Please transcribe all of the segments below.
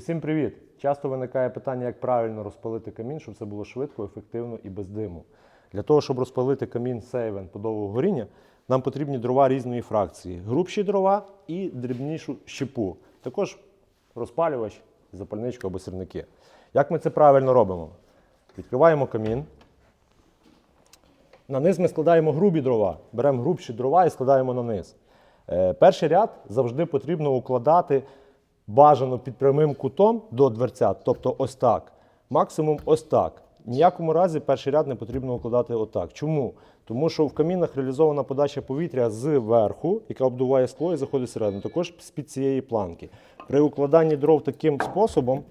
Усім привіт! Часто виникає питання, як правильно розпалити камін, щоб це було швидко, ефективно і без диму. Для того, щоб розпалити камін сейвен подового горіння, нам потрібні дрова різної фракції: грубші дрова і дрібнішу щепу. Також розпалювач, запальничку або сірники. Як ми це правильно робимо? Відкриваємо камін. На низ ми складаємо грубі дрова. Беремо грубші дрова і складаємо на низ. Е, перший ряд завжди потрібно укладати бажано під прямим кутом до дверця, тобто ось так. Максимум ось так. Ніякому разі перший ряд не потрібно укладати отак. Чому? Тому що в камінах реалізована подача повітря з верху, яка обдуває скло і заходить всередину, також з-під цієї планки. При укладанні дров таким способом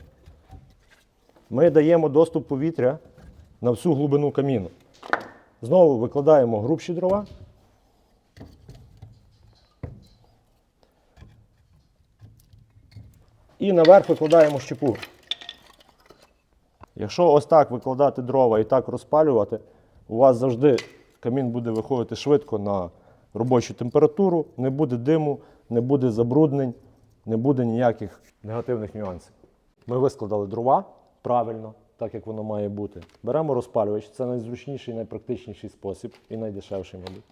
ми даємо доступ повітря на всю глибину каміну. Знову викладаємо грубші дрова. І наверх викладаємо щепу. Якщо ось так викладати дрова і так розпалювати, у вас завжди камін буде виходити швидко на робочу температуру, не буде диму, не буде забруднень, не буде ніяких негативних нюансів. Ми вискладали дрова правильно, так як воно має бути. Беремо розпалювач, це найзручніший, найпрактичніший спосіб і найдешевший, мабуть.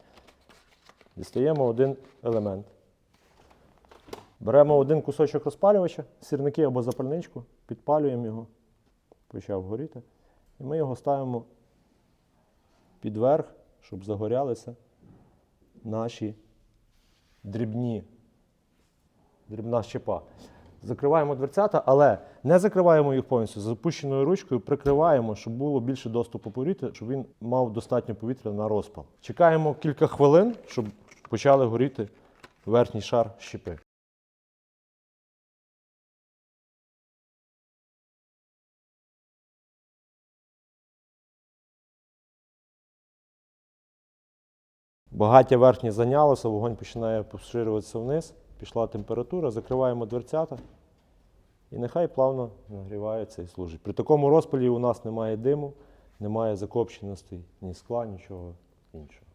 Дістаємо один елемент. Беремо один кусочок розпалювача, сірники або запальничку, підпалюємо його, почав горіти. І ми його ставимо під верх, щоб загорялися наші дрібні, дрібна щепа. Закриваємо дверцята, але не закриваємо їх повністю. Запущеною ручкою прикриваємо, щоб було більше доступу повітря, щоб він мав достатньо повітря на розпал. Чекаємо кілька хвилин, щоб почали горіти верхній шар щепи. Багаття верхнє зайнялося, вогонь починає поширюватися вниз, пішла температура, закриваємо дверцята і нехай плавно нагрівається і служить. При такому розпалі у нас немає диму, немає закопченостей, ні скла, нічого іншого.